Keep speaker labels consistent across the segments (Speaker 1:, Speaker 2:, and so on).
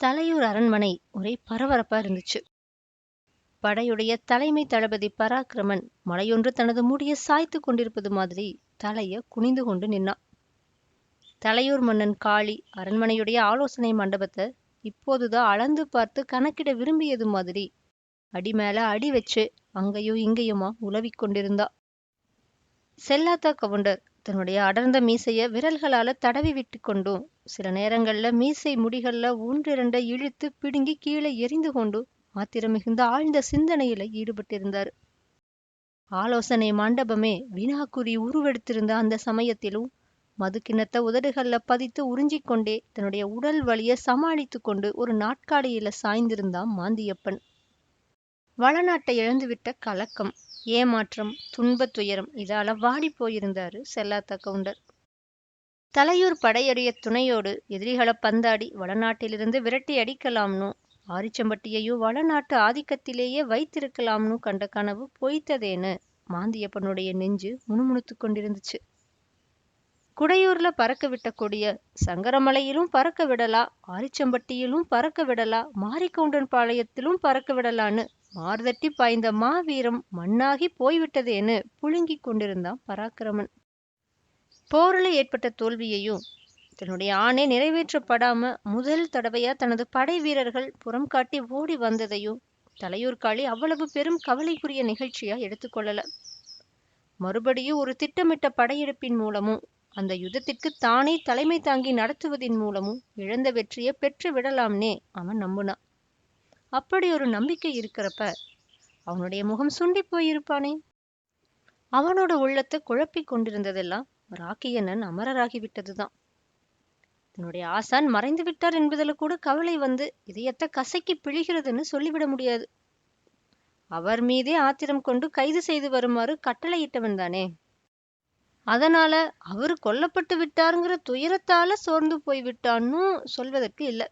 Speaker 1: தலையூர் அரண்மனை ஒரே பரபரப்பா இருந்துச்சு. படையுடைய தலைமை தளபதி பராக்கிரமன் மலையொன்று தனது மூடியை சாய்த்து கொண்டிருப்பது மாதிரி தலைய குனிந்து கொண்டு நின்னான். தலையூர் மன்னன் காளி அரண்மனையுடைய ஆலோசனை மண்டபத்தை இப்போதுதான் அளந்து பார்த்து கணக்கிட விரும்பியது மாதிரி அடி மேல அடி வச்சு அங்கேயும் இங்கேயுமா உலவிக் கொண்டிருந்தா. செல்லாத்தா கவுண்டர் தன்னுடைய அடர்ந்த மீசைய விரல்களால தடவி விட்டு கொண்டும் சில நேரங்கள்ல மீசை முடிகள்ல ஒன்றிரண்ட இழுத்து பிடுங்கி கீழே எரிந்து கொண்டு ஆத்திரம் மிகுந்த ஆழ்ந்த சிந்தனையில ஈடுபட்டிருந்தார். ஆலோசனை மண்டபமே வினாக்குறி உருவெடுத்திருந்த அந்த சமயத்திலும் மது கிண்ணத்த உதடுகள்ல பதித்து உறிஞ்சிக் கொண்டே தன்னுடைய உடல் வலிய சமாளித்து கொண்டு ஒரு நாட்காலியில சாய்ந்திருந்தான் மாந்தியப்பன். வளநாட்டை இழந்துவிட்ட கலக்கம். ஏமாற்றம் துன்பத் துயரம் இதால வாடி போயிருந்தாரு செல்லாத்தா கவுண்டர். தலையூர் படையடைய துணையோடு எதிரிகளை பந்தாடி வளநாட்டிலிருந்து விரட்டி அடிக்கலாம்னு ஆரிச்சம்பட்டியையும் வளநாட்டு ஆதிக்கத்திலேயே வைத்திருக்கலாம்னு கண்ட கனவு பொய்த்ததேன்னு மாந்தியப்பனுடைய நெஞ்சு முணுமுணுத்து கொண்டிருந்துச்சு. குடையூர்ல பறக்க விட்ட கொடிய சங்கரமலையிலும் பறக்க விடலா ஆரிச்சம்பட்டியிலும் பறக்க விடலா மாரிக்கவுண்டன் பாளையத்திலும் பறக்க விடலான்னு மார்தட்டி பாய்ந்த மாவீரம் மண்ணாகி போய்விட்டதேன்னு புழுங்கிக் கொண்டிருந்தான் பராக்கிரமன். போரில் ஏற்பட்ட தோல்வியையும் தன்னுடைய ஆணை நிறைவேற்றப்படாம முதல் தடவையா தனது படை வீரர்கள் புறம் காட்டி ஓடி வந்ததையும் தலையூர்காளி அவ்வளவு பெரும் கவலைக்குரிய நிகழ்ச்சியா எடுத்துக்கொள்ளல மறுபடியும் ஒரு திட்டமிட்ட படையெடுப்பின் மூலமும் அந்த யுத்தத்திற்கு தானே தலைமை தாங்கி நடத்துவதின் மூலமும் இழந்த வெற்றியை பெற்று விடலாம்னே அவன் நம்புனான். அப்படி ஒரு நம்பிக்கை இருக்கிறப்ப அவனுடைய முகம் சுண்டி போயிருப்பானே. அவனோட உள்ளத்தை குழப்பிக் கொண்டிருந்ததெல்லாம் ராக்கியண்ணன் அமரராகி விட்டதுதான். தன்னுடைய ஆசான் மறைந்து விட்டார் என்பதில் கூட கவலை வந்து இதயத்தை கசக்கி பிழிகிறதுன்னு சொல்லிவிட முடியாது. அவர் மீதே ஆத்திரம் கொண்டு கைது செய்து வருமாறு கட்டளையிட்டவன் தானே. அதனால அவர் கொல்லப்பட்டு விட்டாருங்கிற துயரத்தால சோர்ந்து போய்விட்டான்னு சொல்வதற்கு இல்லை.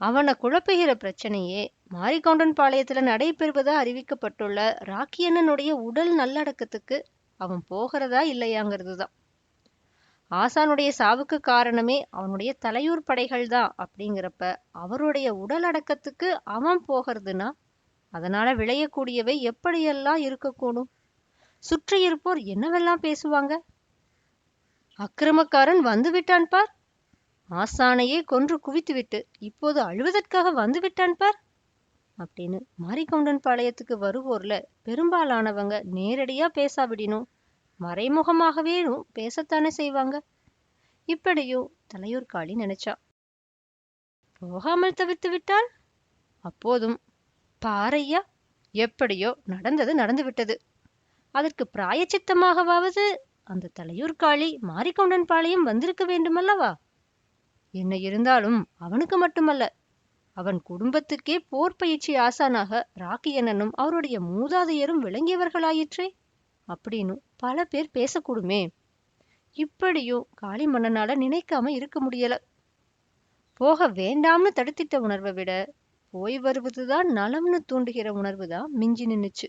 Speaker 1: அவனை குழப்புகிற பிரச்சனையே மாரிக்கவுண்டன் பாளையத்துல நடைபெறுவதா அறிவிக்கப்பட்டுள்ள ராக்கியண்ணனுடைய உடல் நல்லடக்கத்துக்கு அவன் போகிறதா இல்லையாங்கிறது தான் ஆசானுடைய சாவுக்கு காரணமே அவனுடைய தலையூர் படைகள் தான் அப்படிங்கிறப்ப அவருடைய உடல் அடக்கத்துக்கு அவன் போகிறதுனா அதனால விளையக்கூடியவை எப்படியெல்லாம் இருக்கக்கூடும்? சுற்றி இருப்போர் என்னவெல்லாம் பேசுவாங்க? அக்கிரமக்காரன் வந்து விட்டான் பார். ஆசானையே கொன்று குவித்துவிட்டு இப்போது அழுவதற்காக வந்து விட்டான் பார்? அப்படின்னு மாரிக்கவுண்டன் பாளையத்துக்கு வருவோர்ல பெரும்பாலானவங்க நேரடியா பேசாவிடினும் மறைமுகமாகவேனும் பேசத்தானே செய்வாங்க. இப்படியும் தலையூர் காளி நினைச்சா. போகாமல் தவிர்த்து விட்டால்? அப்போதும் பாரையா எப்படியோ நடந்தது நடந்து விட்டது அதற்கு பிராயச்சித்தமாகவாவது அந்த தலையூர் காளி மாரிக்கவுண்டன் பாளையம் வந்திருக்க வேண்டுமல்லவா? என்ன இருந்தாலும் அவனுக்கு மட்டுமல்ல அவன் குடும்பத்துக்கே போர் பயிற்சி ஆசானாக ராக்கியண்ணனும் அவருடைய மூதாதையரும் விளங்கியவர்களாயிற்றே? அப்படின்னு பல பேர் பேசக்கூடுமே. இப்படியும் காளி மன்னனால நினைக்காம இருக்க முடியல. போக வேண்டாம்னு தடுத்திட்ட உணர்வை விட போய் வருவதுதான் நலம்னு தூண்டுகிற உணர்வு தான் மிஞ்சி நின்னுச்சு.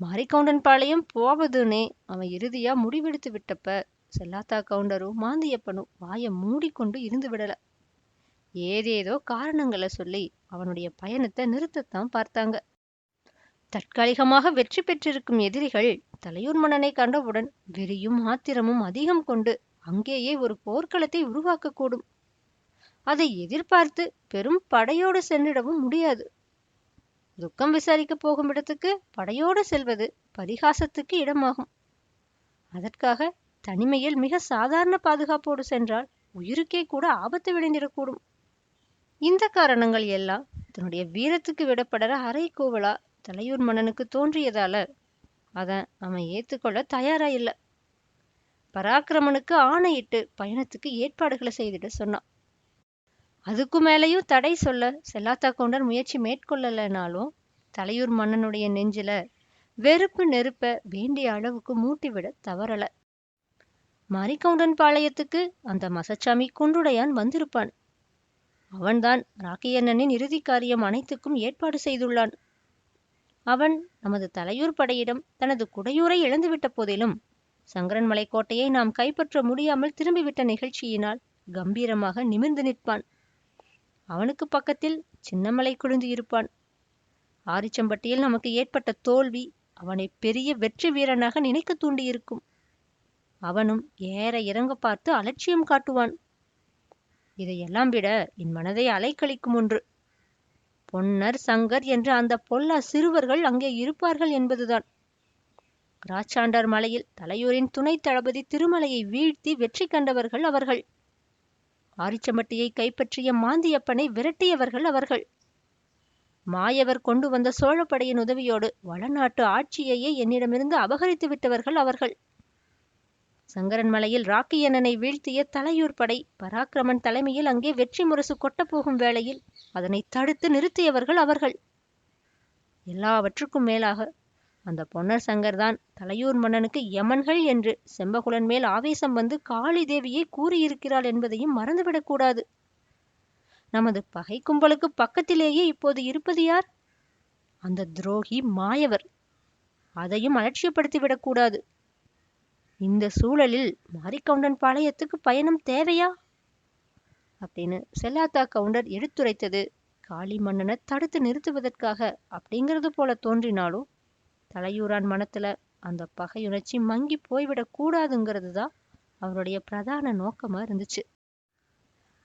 Speaker 1: மாரிக்கவுண்டன் பாளையம் போவதுன்னே அவன் இறுதியா முடிவெடுத்து விட்டப்ப செல்லாத்தா கவுண்டரும் மாந்தியப்பனும் வாயை மூடிக்கொண்டு இருந்து விடல. ஏதேதோ காரணங்களை சொல்லி அவனுடைய பயணத்தை நிறுத்தத்தான் பார்த்தாங்க. தற்காலிகமாக வெற்றி பெற்றிருக்கும் எதிரிகள் தலையூர் மன்னனை கண்டவுடன் வெறியும் ஆத்திரமும் அதிகம் கொண்டு அங்கேயே ஒரு போர்க்களத்தை உருவாக்கக்கூடும். அதை எதிர்பார்த்து பெரும் படையோடு சென்றிடவும் முடியாது. துக்கம் விசாரிக்க போகும் இடத்துக்கு படையோடு செல்வது பரிகாசத்துக்கு இடமாகும். அதற்காக தனிமையில் மிக சாதாரண பாதுகாப்போடு சென்றால் உயிருக்கே கூட ஆபத்து விளைந்திடக்கூடும். இந்த காரணங்கள் எல்லாம் தன்னுடைய வீரத்துக்கு விடப்படற அரை கோவலா தலையூர் மன்னனுக்கு தோன்றியதால அதன் அவன் ஏத்துக்கொள்ள தயாரா இல்ல. பராக்கிரமனுக்கு ஆணையிட்டு பயணத்துக்கு ஏற்பாடுகளை செய்துட சொன்னான். அதுக்கு மேலேயும் தடை சொல்ல செல்லாத்தா கவுண்டர் முயற்சி மேற்கொள்ளலைனாலும் தலையூர் மன்னனுடைய நெஞ்சில வெறுப்பு நெருப்ப வேண்டிய அளவுக்கு மூட்டிவிட தவறலை. மாரிக்கவுண்டன் பாளையத்துக்கு அந்த மசச்சாமி குன்றுடையான் வந்திருப்பான். அவன்தான் ராக்கியண்ணனின் இறுதி காரியம் அனைத்துக்கும் ஏற்பாடு செய்துள்ளான். அவன் நமது தலையூர் படையிடம் தனது குடையூரை இழந்துவிட்ட போதிலும் சங்கரன்மலை கோட்டையை நாம் கைப்பற்ற முடியாமல் திரும்பிவிட்ட நிகழ்ச்சியினால் கம்பீரமாக நிமிர்ந்து நிற்பான். அவனுக்கு பக்கத்தில் சின்னமலை குழுந்து இருப்பான். ஆரிச்சம்பட்டியில் நமக்கு ஏற்பட்ட தோல்வி அவனை பெரிய வெற்றி வீரனாக நினைக்க தூண்டியிருக்கும். அவனும் ஏற இறங்க பார்த்து அலட்சியம் காட்டுவான். இதையெல்லாம் விட என் மனதை அலைக்கழிக்கும் ஒன்று. பொன்னர் சங்கர் என்ற அந்த பொல்லா சிறுவர்கள் அங்கே இருப்பார்கள் என்பதுதான். ராச்சாண்டார் மலையில் தலையூரின் துணை தளபதி திருமலையை வீழ்த்தி வெற்றி கண்டவர்கள் அவர்கள். ஆரிச்சம்பட்டியை கைப்பற்றிய மாந்தியப்பனை விரட்டியவர்கள் அவர்கள். மாயவர் கொண்டு வந்த சோழப்படையின் உதவியோடு வளநாட்டு ஆட்சியையே என்னிடமிருந்து அபகரித்து விட்டவர்கள் அவர்கள். சங்கரன் மலையில் ராக்கியண்ணனை வீழ்த்திய தலையூர் படை பராக்கிரமன் தலைமையில் அங்கே வெற்றி முரசு கொட்டப்போகும் வேளையில் அதனை தடுத்து நிறுத்தியவர்கள் அவர்கள். எல்லாவற்றுக்கும் மேலாக அந்த பொன்னர் சங்கர்தான் தலையூர் மன்னனுக்கு யமன்கள் என்று செம்பகுலன் மேல் ஆவேசம் வந்து காளி தேவியை கூறியிருக்கிறாள் என்பதையும் மறந்துவிடக்கூடாது நமது பகை கும்பலுக்கு பக்கத்திலேயே இப்போது இருப்பது யார்? அந்த துரோகி மாயவர். அதையும் அலட்சியப்படுத்திவிடக்கூடாது கூடாது. இந்த சூழலில் மாரிக்கவுண்டன் பாளையத்துக்கு பயணம் தேவையா? அப்படின்னு செல்லாத்தா கவுண்டர் எடுத்துரைத்தது காளி மன்னனை தடுத்து நிறுத்துவதற்காக அப்படிங்கிறது போல தோன்றினாலும் தலையூரான் மனத்துல அந்த பகையுணர்ச்சி மங்கி போய்விடக் கூடாதுங்கிறது தான் அவருடைய பிரதான நோக்கமா இருந்துச்சு.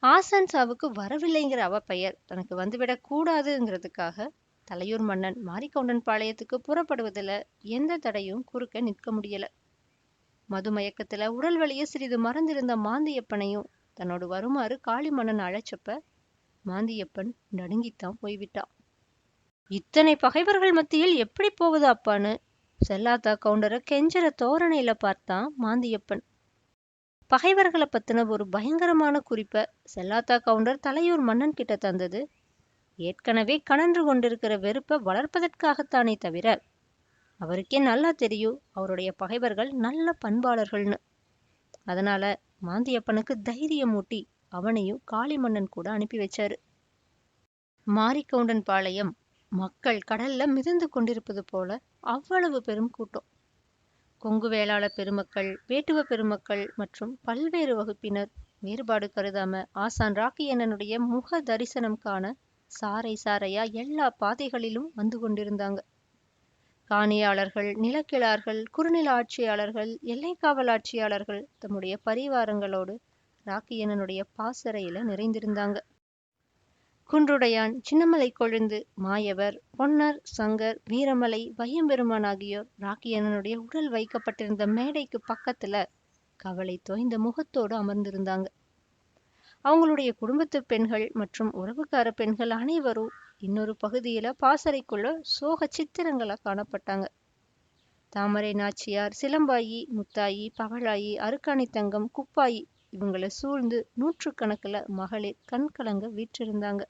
Speaker 1: ஆசன் சாவுக்கு வரவில்லைங்கிற அவ பெயர் தனக்கு வந்துவிடக் கூடாதுங்கிறதுக்காக தலையூர் மன்னன் மாரிக்கவுண்டன் பாளையத்துக்கு புறப்படுவதில் எந்த தடையும் குறுக்க நிற்க முடியல. மதுமயக்கத்துல உடல் வலியை சிறிது மறந்திருந்த மாந்தியப்பனையும் தன்னோடு வருமாறு காளி மன்னன் அழைச்சப்ப மாந்தியப்பன் நடுங்கித்தான் போய்விட்டான். இத்தனை பகைவர்கள் மத்தியில் எப்படி போகுது அப்பான்னு செல்லாத்தா கவுண்டரை கெஞ்சற தோரணையில பார்த்தான் மாந்தியப்பன். பகைவர்களை பத்தின ஒரு பயங்கரமான குறிப்பை செல்லாத்தா கவுண்டர் தலையூர் மன்னன் கிட்ட தந்தது. ஏற்கனவே கணன்று கொண்டிருக்கிற வெறுப்பை வளர்ப்பதற்காகத்தானே தவிர அவருக்கே நல்லா தெரியும். அவருடைய பகைவர்கள் நல்ல பண்பாளர்கள்னு. அதனால மாந்தியப்பனுக்கு தைரியம் ஊட்டி அவனையும் காளிமன்னன் கூட அனுப்பி வச்சாரு. மாரிக்கவுண்டன் பாளையம் மக்கள் கடல்ல மிதந்து கொண்டிருப்பது போல அவ்வளவு பெரும் கூட்டம். கொங்கு வேளாள பெருமக்கள் வேட்டுவ பெருமக்கள் மற்றும் பல்வேறு வகுப்பினர் வேறுபாடு கருதாம ஆசான் ராக்கியண்ணனுடைய முக தரிசனம் காண சாறை சாறையா எல்லா பாதைகளிலும் வந்து கொண்டிருந்தாங்க. காணியாளர்கள் நிலக்கிழார்கள் குறுநில ஆட்சியாளர்கள் எல்லை காவல் ஆட்சியாளர்கள் தம்முடைய பரிவாரங்களோடு ராக்கியனனுடைய பாசறையில நிறைந்திருந்தாங்க. குன்றுடையான் சின்னமலை கொழுந்து மாயவர் பொன்னர் சங்கர் வீரமலை வையம்பெருமான் ஆகியோர் ராக்கியனனுடைய உடல் வைக்கப்பட்டிருந்த மேடைக்கு பக்கத்துல கவலை தோய்ந்த முகத்தோடு அமர்ந்திருந்தாங்க. அவங்களுடைய குடும்பத்து பெண்கள் மற்றும் உறவுக்கார பெண்கள் அனைவரும் இன்னொரு பகுதியில பாசறைக்குள்ள சோக சித்திரங்களா காணப்பட்டாங்க. தாமரை நாச்சியார் சிலம்பாயி முத்தாயி பகழாயி அருக்காணி தங்கம் குப்பாயி இவங்களை சூழ்ந்து நூற்றுக்கணக்குல மகளிர் கண்கலங்க வீற்றிருந்தாங்க.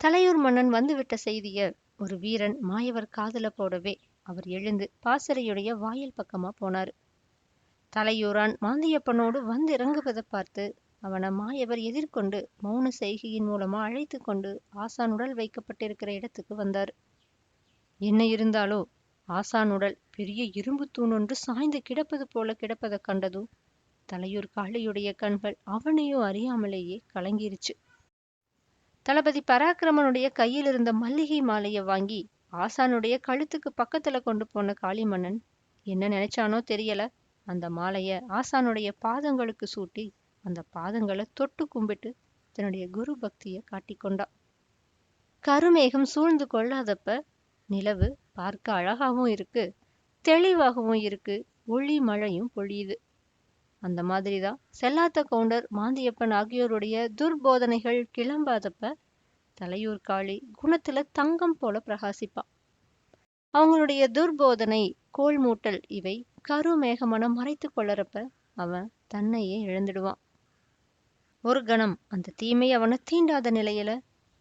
Speaker 1: தலையூர் மன்னன் வந்துவிட்ட செய்திய ஒரு வீரன் மாயவர் காதுல போடவே அவர் எழுந்து பாசறையுடைய வாயில் பக்கமா போனாரு. தலையூரான் மாந்தியப்பனோடு வந்து இறங்குவதை பார்த்து அவன மாயவர் எதிர்கொண்டு மௌன செய்கையின் மூலமா அழைத்து கொண்டு ஆசான் உடல் வைக்கப்பட்டிருக்கிற இடத்துக்கு வந்தார். என்ன இருந்தாலோ ஆசான் உடல் பெரிய இரும்பு தூண் ஒன்று சாய்ந்து கிடப்பது போல கிடப்பதை கண்டதும் தலையூர் காளியுடைய கண்கள் அவனையும் அறியாமலேயே கலங்கிருச்சு. தளபதி பராக்கிரமனுடைய கையில் இருந்த மல்லிகை மாலையை வாங்கி ஆசானுடைய கழுத்துக்கு பக்கத்துல கொண்டு போன காளிமன்னன் என்ன நினைச்சானோ தெரியல. அந்த மாலைய ஆசானுடைய பாதங்களுக்கு சூட்டி அந்த பாதங்களை தொட்டு கும்பிட்டு தன்னுடைய குரு பக்தியை காட்டிக்கொண்டான் கருமேகம் சூழ்ந்து கொள்ளாதப்ப நிலவு பார்க்க அழகாவும் இருக்கு தெளிவாகவும் இருக்கு ஒளி மழையும் பொழியுது. அந்த மாதிரிதான் செல்லாத்த கவுண்டர் மாந்தியப்பன் ஆகியோருடைய துர்போதனைகள் கிளம்பாதப்ப தலையூர் காளி குணத்துல தங்கம் போல பிரகாசிப்பான் அவங்களுடைய துர்போதனை கோல் மூட்டல் இவை கருமேகமனம் மறைத்து கொள்ளறப்ப அவன் தன்னையே இழந்துடுவான். ஒரு கணம். அந்த தீமை அவனை தீண்டாத நிலையில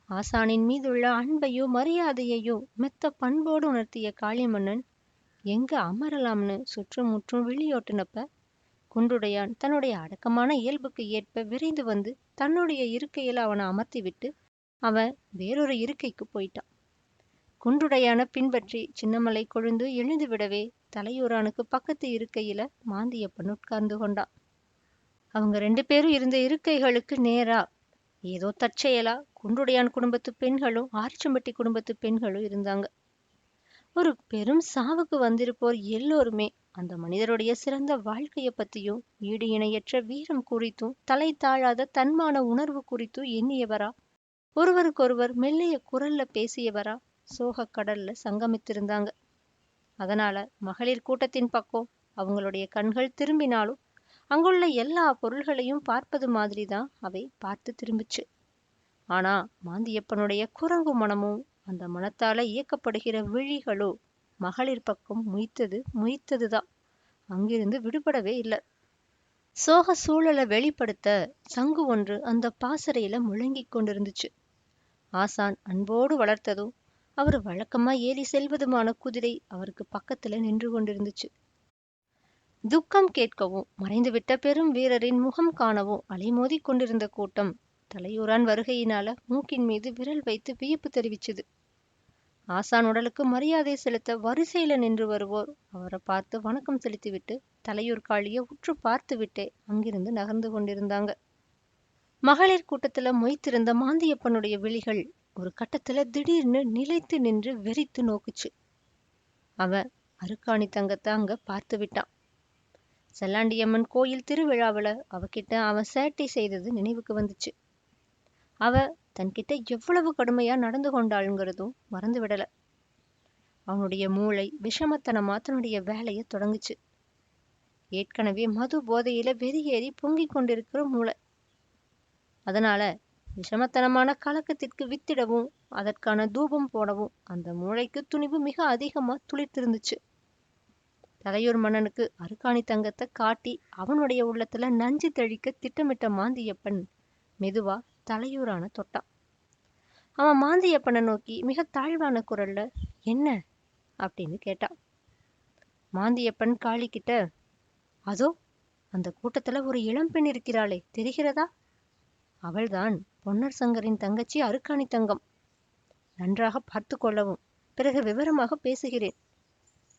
Speaker 1: ஆசானின் மீதுள்ள அன்பையோ மரியாதையையோ மெத்த பண்போடு உணர்த்திய காளிமன்னன் எங்க அமரலாம்னு சுற்றும் முற்றும் விழியோட்டினப்ப குன்றுடையான் தன்னுடைய அடக்கமான இயல்புக்கு ஏற்ப விரைந்து வந்து தன்னுடைய இருக்கையில அவனை அமர்த்தி விட்டு அவன் வேறொரு இருக்கைக்கு போயிட்டான். குன்றுடையான பின்பற்றி சின்னமலை கொழுந்து எழுந்து விடவே தலையூரானுக்கு பக்கத்து இருக்கையில மாந்தியப்பன் உட்கார்ந்து கொண்டான். அவங்க ரெண்டு பேரும் இருந்த இருக்கைகளுக்கு நேரா. ஏதோ தற்செயலா குன்றுடையான் குடும்பத்து பெண்களும் ஆரிச்சம்பட்டி குடும்பத்து பெண்களும் இருந்தாங்க. ஒரு பெரும் சாவுக்கு வந்திருப்போர் எல்லோருமே அந்த மனிதருடைய சிறந்த வாழ்க்கைய பத்தியும் ஈடு இணையற்ற வீரம் குறித்தும் தலை தாழாத தன்மான உணர்வு குறித்தும் எண்ணியவரா? ஒருவருக்கொருவர் மெல்லிய குரல்ல பேசியவரா? சோகக் கடல்ல சங்கமித்திருந்தாங்க. அதனால மகளிர் கூட்டத்தின் பக்கம் அவங்களுடைய கண்கள் திரும்பினாலும் அங்குள்ள எல்லா பொருள்களையும் பார்ப்பது மாதிரிதான் அவை பார்த்து திரும்பிச்சு. ஆனா மாந்தியப்பனுடைய குரங்கு மனமும் அந்த மனத்தால இயக்கப்படுகிற விழிகளோ மகளிர் பக்கம் முய்த்தது முய்த்ததுதான். அங்கிருந்து விடுபடவே இல்லை. சோக சூழலை வெளிப்படுத்த சங்கு ஒன்று அந்த பாசறையில முழங்கிக் கொண்டிருந்துச்சு. ஆசான் அன்போடு வளர்த்ததும் அவர் வழக்கமா ஏறி செல்வதுமான குதிரை அவருக்கு பக்கத்துல நின்று கொண்டிருந்துச்சு. துக்கம் கேட்கவும் மறைந்துவிட்ட பெரும் வீரரின் முகம் காணவும் அலைமோதிக் கொண்டிருந்த கூட்டம் தலையூரான் வருகையினால மூக்கின் மீது விரல் வைத்து வியப்பு தெரிவிச்சது. ஆசான் உடலுக்கு மரியாதை செலுத்த வரிசையில நின்று வருவோர் அவரை பார்த்து வணக்கம் செலுத்திவிட்டு தலையூர் காளிய உற்று பார்த்துவிட்டே அங்கிருந்து நகர்ந்து கொண்டிருந்தாங்க. மகளிர் கூட்டத்துல மொய்த்திருந்த மாந்தியப்பனுடைய விழிகள் ஒரு கட்டத்துல திடீர்னு நிலைத்து நின்று வெறித்து நோக்குச்சு. அவன் அருக்காணி தங்கத்தை அங்க பார்த்து விட்டான் செல்லாண்டியம்மன் கோயில் திருவிழாவுல அவகிட்ட அவன் சேட்டை செய்தது நினைவுக்கு வந்துச்சு. அவ தன்கிட்ட எவ்வளவு கடுமையா நடந்து கொண்டாளுங்கிறதும் மறந்து விடல. அவனுடைய மூளை விஷமத்தனமா தன்னுடைய வேலையை தொடங்குச்சு. ஏற்கனவே மது போதையில வெறியேறி பொங்கிக் கொண்டிருக்கிற மூளை. அதனால விஷமத்தனமான கலக்கத்திற்கு வித்திடவும் அதற்கான தூபம் போடவும் அந்த மூளைக்கு துணிவு மிக அதிகமா துளிர்த்திருந்துச்சு. தலையூர் மன்னனுக்கு அருக்காணி தங்கத்தை காட்டி அவனுடைய உள்ளத்துல நஞ்சு தெளிக்க திட்டமிட்ட மாந்தியப்பன் மெதுவா தலையூரான தொட்டான். அவன் மாந்தியப்பனை நோக்கி மிக தாழ்வான குரல்ல என்ன? அப்படின்னு கேட்டான். மாந்தியப்பன் காளிக்கிட்ட அதோ அந்த கூட்டத்துல ஒரு இளம்பெண் இருக்கிறாளே தெரிகிறதா? அவள்தான் பொன்னர் சங்கரின் தங்கச்சி அருக்காணி தங்கம். நன்றாக பார்த்து கொள்ளவும் பிறகு விவரமாக பேசுகிறேன்.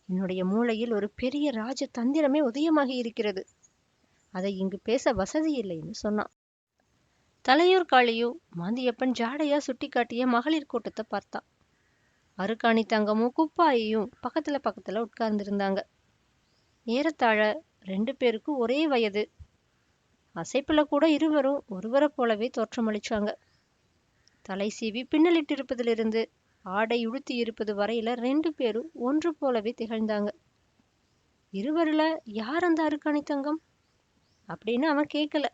Speaker 1: என்னுடைய மூளையில் ஒரு பெரிய ராஜ தந்திரமே உதயமாகி இருக்கிறது. அதை இங்கு பேச வசதி இல்லைன்னு சொன்னான். தலையூர் காளியோ மாந்தியப்பன் ஜாடையா சுட்டிக்காட்டிய மகளிர் கூட்டத்தை பார்த்தான். அருக்காணி தங்கமும் குப்பாயையும் பக்கத்துல பக்கத்துல உட்கார்ந்திருந்தாங்க. ஏறத்தாழ ரெண்டு பேருக்கும் ஒரே வயது. அசைப்புல கூட இருவரும் ஒருவரை போலவே தோற்றமளிச்சாங்க. தலை சீவி பின்னலிட்டிருப்பதிலிருந்து ஆடை உடுத்தி இருப்பது வரையில ரெண்டு பேரும் ஒன்று போலவே திகழ்ந்தாங்க. இருவரில் யார் அந்த அருக்காணி தங்கம்? அப்படின்னு அவன் கேட்கல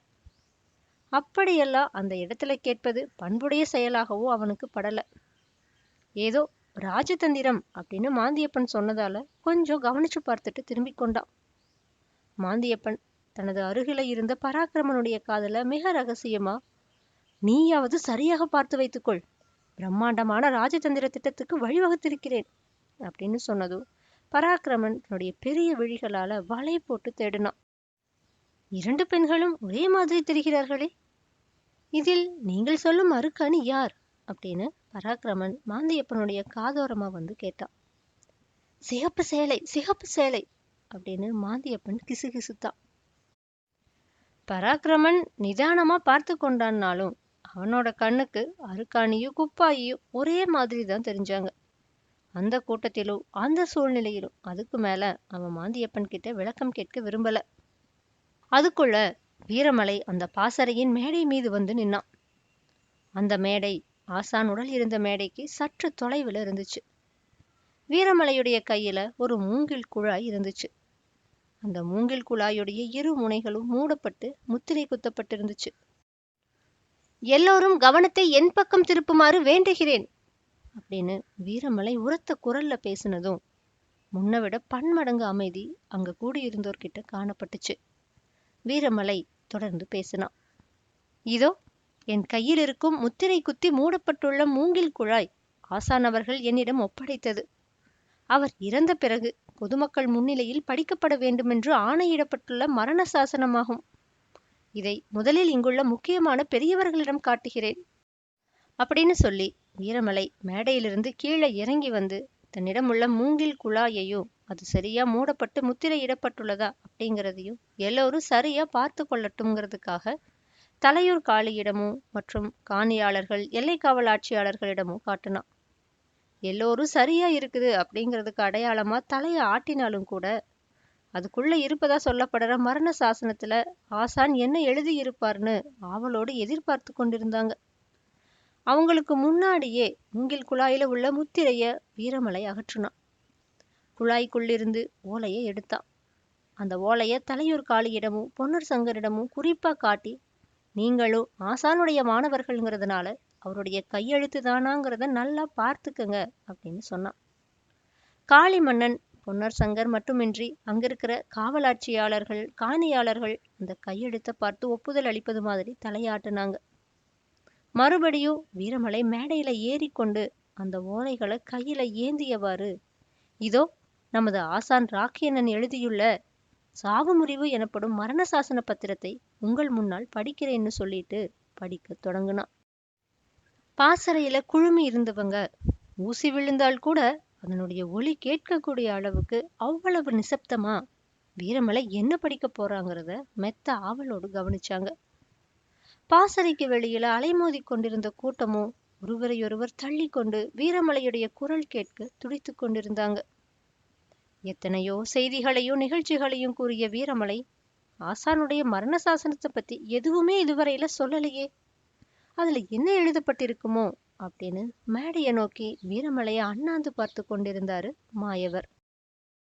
Speaker 1: அப்படியெல்லாம் அந்த இடத்துல கேட்பது பண்புடைய செயலாகவோ அவனுக்கு படல. ஏதோ ராஜதந்திரம் அப்படின்னு மாந்தியப்பன் சொன்னதால கொஞ்சம் கவனிச்சு பார்த்துட்டு திரும்பிக் கொண்டான். மாந்தியப்பன் தனது அருகில இருந்த பராக்கிரமனுடைய காதல மிக ரகசியமா நீயாவது சரியாக பார்த்து வைத்துக்கொள். பிரம்மாண்டமான ராஜதந்திர திட்டத்துக்கு வழிவகுத்திருக்கிறேன் அப்படின்னு சொன்னதும் பராக்கிரமன் தன்னுடைய பெரிய விழிகளால வலை போட்டு தேடினான். இரண்டு பெண்களும் ஒரே மாதிரி தெரிகிறார்களே இதில் நீங்கள் சொல்லும் அருக்கணி யார்? அப்படின்னு பராக்கிரமன் மாந்தியப்பனுடைய காதோரமா வந்து கேட்டான். சிகப்பு சேலை சிகப்பு சேலை அப்படின்னு மாந்தியப்பன் கிசுகிசுத்தான். பராக்கிரமன் நிதானமா பார்த்து கொண்டான்னாலும் அவனோட கண்ணுக்கு அருக்காணியும் குப்பாயியும் ஒரே மாதிரி தான் தெரிஞ்சாங்க. அந்த கூட்டத்திலும் அந்த சூழ்நிலையிலும் அதுக்கு மேல அவன் மாந்தியப்பன் கிட்ட விளக்கம் கேட்க விரும்பல. அதுக்குள்ள வீரமலை அந்த பாசறையின் மேடை மீது வந்து நின்னான். அந்த மேடை ஆசான் உடல் இருந்த மேடைக்கு சற்று தொலைவில் இருந்துச்சு. வீரமலையுடைய கையில ஒரு மூங்கில் குழாய் இருந்துச்சு. அந்த மூங்கில் குழாயுடைய இரு முனைகளும் மூடப்பட்டு முத்திரை குத்தப்பட்டிருந்துச்சு. எல்லோரும் கவனத்தை என் பக்கம் திருப்புமாறு வேண்டுகிறேன் அப்படின்னு வீரமலை உரத்த குரல்ல பேசினதும் முன்ன விட பன்மடங்கு அமைதி அங்க கூடியிருந்தோர்கிட்ட காணப்பட்டுச்சு. வீரமலை தொடர்ந்து பேசினான். இதோ என் கையில் இருக்கும் முத்திரை குத்தி மூடப்பட்டுள்ள மூங்கில் குழாய் ஆசான் அவர்கள் என்னிடம் ஒப்படைத்தது. அவர் இறந்த பிறகு பொதுமக்கள் முன்னிலையில் படிக்கப்பட வேண்டுமென்று ஆணையிடப்பட்டுள்ள மரண சாசனமாகும். இதை முதலில் இங்குள்ள முக்கியமான பெரியவர்களிடம் காட்டுகிறேன். அப்படின்னு சொல்லி வீரமலை மேடையிலிருந்து கீழே இறங்கி வந்து தன்னிடமுள்ள மூங்கில் குழாயையும் அது சரியா மூடப்பட்டு முத்திரையிடப்பட்டுள்ளதா? அப்படிங்கிறதையும் எல்லோரும் சரியா பார்த்து கொள்ளட்டும்ங்கிறதுக்காக தலையூர் காளியிடமும் மற்றும் காணியாளர்கள் எல்லை காவல் ஆட்சியாளர்களிடமும் காட்டினான். எல்லோரும் சரியா இருக்குது அப்படிங்கிறதுக்கு அடையாளமா தலையை ஆட்டினாலும் கூட அதுக்குள்ள இருப்பதா சொல்லப்படுற மரண சாசனத்துல ஆசான் என்ன எழுதியிருப்பார்னு ஆவலோடு எதிர்பார்த்து கொண்டிருந்தாங்க. அவங்களுக்கு முன்னாடியே மூங்கில் குழாயில உள்ள முத்திரைய வீரமலை அகற்றுனான். குழாய்க்குள்ளிருந்து ஓலையை எடுத்தான். அந்த ஓலைய தலையூர் காளியிடமும் பொன்னர் சங்கரிடமும் குறிப்பா காட்டி நீங்களும் ஆசானுடைய மாணவர்கள்ங்கிறதுனால அவருடைய கையெழுத்து தானாங்கிறத நல்லா பார்த்துக்கங்க அப்படின்னு சொன்னான். காளி மன்னன் பொன்னர் சங்கர் மட்டுமின்றி அங்கிருக்கிற காவலாட்சியாளர்கள் காணியாளர்கள் அந்த கையெழுத்தை பார்த்து ஒப்புதல் அளிப்பது மாதிரி தலையாட்டுனாங்க. மறுபடியும் வீரமலை மேடையில ஏறிக்கொண்டு அந்த ஓலைகளை கையில ஏந்தியவாறு இதோ நமது ஆசான் ராக்கியனன் எழுதியுள்ள சாவு முறிவு எனப்படும் மரண சாசன பத்திரத்தை உங்கள் முன்னால் படிக்கிறேன்னு சொல்லிட்டு படிக்க தொடங்குனான். பாசறையில குழுமி இருந்தவங்க ஊசி விழுந்தால் கூட அதனுடைய ஒலி கேட்கக்கூடிய அளவுக்கு அவ்வளவு நிசப்தமா? வீரமலை என்ன படிக்க போறாங்கிறத மெத்த ஆவலோடு கவனிச்சாங்க. பாசறைக்கு வெளியில அலைமோதி கொண்டிருந்த கூட்டமும் ஒருவரையொருவர் தள்ளி கொண்டு வீரமலையுடைய குரல் கேட்க துடித்து கொண்டிருந்தாங்க. எத்தனையோ செய்திகளையும் நிகழ்ச்சிகளையும் கூறிய வீரமலை ஆசானுடைய மரண சாசனத்தை பத்தி எதுவுமே இதுவரையில சொல்லலையே. அதுல என்ன எழுதப்பட்டிருக்குமோ? அப்படின்னு மேடையை நோக்கி வீரமலையை அண்ணாந்து பார்த்து கொண்டிருந்தாரு மாயவர்.